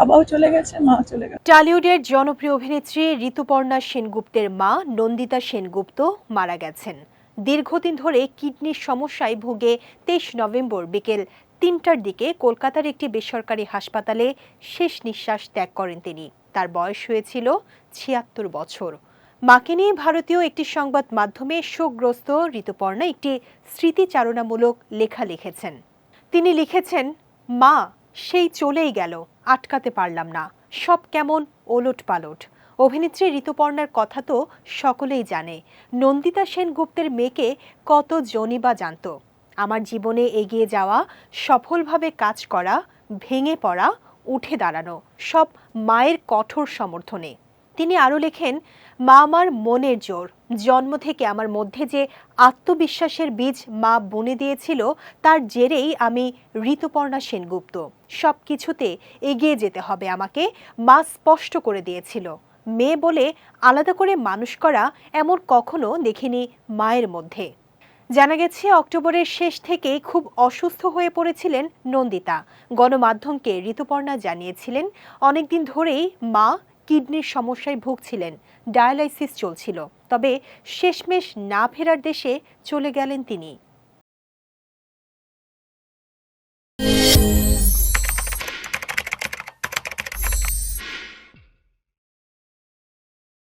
বাবাও চলে গেছে, মাও চলে গেছে। টালিউডের জনপ্রিয় অভিনেত্রী ঋতুপর্ণা সেনগুপ্তের মা নন্দিতা সেনগুপ্ত মারা গেছেন। দীর্ঘদিন ধরে কিডনির সমস্যায় ভুগে তেইশ নভেম্বর বিকেল তিনটার দিকে কলকাতার একটি বেসরকারি হাসপাতালে শেষ নিঃশ্বাস ত্যাগ করেন তিনি। তার বয়স হয়েছিল ছিয়াত্তর বছর। মাকে নিয়ে ভারতীয় একটি সংবাদ মাধ্যমে শোকগ্রস্ত ঋতুপর্ণা একটি স্মৃতিচারণামূলক লেখা লিখেছেন। তিনি লিখেছেন, মা সেই চলেই গেল, আটকাতে পারলাম না। সব কেমন ওলট পালট অভিনেত্রী ঋতুপর্ণার কথা তো সকলেই জানে। নন্দিতা সেনগুপ্তের মেয়েকে কত জনই বা জানত। আমার জীবনে এগিয়ে যাওয়া, সফলভাবে কাজ করা, ভেঙে পড়া, উঠে দাঁড়ানো, সব মায়ের কঠোর সমর্থনে। তিনি আরও লেখেন, মা আমার মনের জোর। জন্ম থেকে আমার মধ্যে যে আত্মবিশ্বাসের বীজ মা বুনে দিয়েছিল, তার জেরেই আমি ঋতুপর্ণা সেনগুপ্ত। সব কিছুতে এগিয়ে যেতে হবে আমাকে। মা স্পষ্ট করে দিয়েছিল। মেয়ে বলে আলাদা করে মানুষ করা এমন কখনো দেখিনি মায়ের মধ্যে। জানা গেছে, অক্টোবরের শেষ থেকেই খুব অসুস্থ হয়ে পড়েছিলেন নন্দিতা। গণমাধ্যমকে ঋতুপর্ণা জানিয়েছিলেন, অনেকদিন ধরেই মা কিডনির সমস্যায় ভুগছিলেন। ডায়ালাইসিস চলছিল। তবে শেষমেশ না ফেরার দেশে চলে গেলেন তিনি।